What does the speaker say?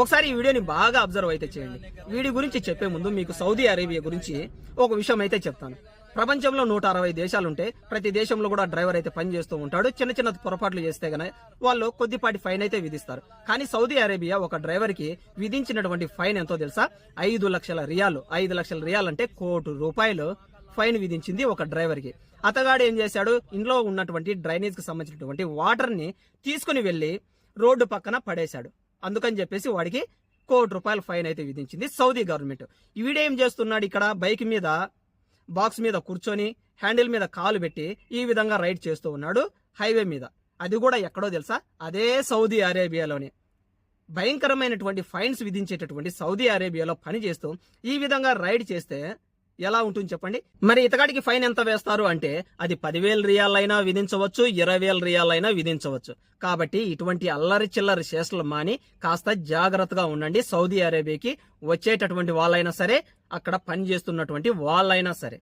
ఒకసారి ఈ వీడియోని బాగా అబ్జర్వ్ అయితే చేయండి. వీడి గురించి చెప్పే ముందు మీకు సౌదీ అరేబియా గురించి ఒక విషయం అయితే చెప్తాను. ప్రపంచంలో నూట అరవై దేశాలుంటే ప్రతి దేశంలో కూడా డ్రైవర్ అయితే పని చేస్తూ ఉంటాడు. చిన్న చిన్న పొరపాట్లు చేస్తే గన వాళ్ళు కొద్దిపాటి ఫైన్ అయితే విధిస్తారు. కానీ సౌదీ అరేబియా ఒక డ్రైవర్కి విధించినటువంటి ఫైన్ ఎంతో తెలుసా? ఐదు లక్షల రియాలు. ఐదు లక్షల రియాలు అంటే కోటి రూపాయలు ఫైన్ విధించింది ఒక డ్రైవర్కి అతగాడు ఏం చేశాడు? ఇంట్లో ఉన్నటువంటి డ్రైనేజ్కి సంబంధించినటువంటి వాటర్ని తీసుకుని వెళ్ళి రోడ్డు పక్కన పడేశాడు. అందుకని చెప్పేసి వాడికి కోటి రూపాయల ఫైన్ అయితే విధించింది సౌదీ గవర్నమెంట్. వీడేం చేస్తున్నాడు ఇక్కడ? బైక్ మీద బాక్స్ మీద కూర్చొని హ్యాండిల్ మీద కాలు పెట్టి ఈ విధంగా రైడ్ చేస్తూ ఉన్నాడు హైవే మీద. అది కూడా ఎక్కడో తెలుసా? అదే సౌదీ అరేబియాలోనే. భయంకరమైనటువంటి ఫైన్స్ విధించేటటువంటి సౌదీ అరేబియాలో పని చేస్తూ ఈ విధంగా రైడ్ చేస్తే ఎలా ఉంటుంది చెప్పండి? మరి ఇతగాడికి ఫైన్ ఎంత వేస్తారు అంటే అది పదివేల రియాలైనా విధించవచ్చు ఇరవై వేల రియాలైనా విధించవచ్చు. కాబట్టి ఇటువంటి అల్లరి చిల్లరి శేషలు మాని కాస్త జాగ్రత్తగా ఉండండి. సౌదీ అరేబియాకి వచ్చేటటువంటి వాళ్ళైనా సరే అక్కడ పని చేస్తున్నటువంటి వాళ్ళైనా సరే.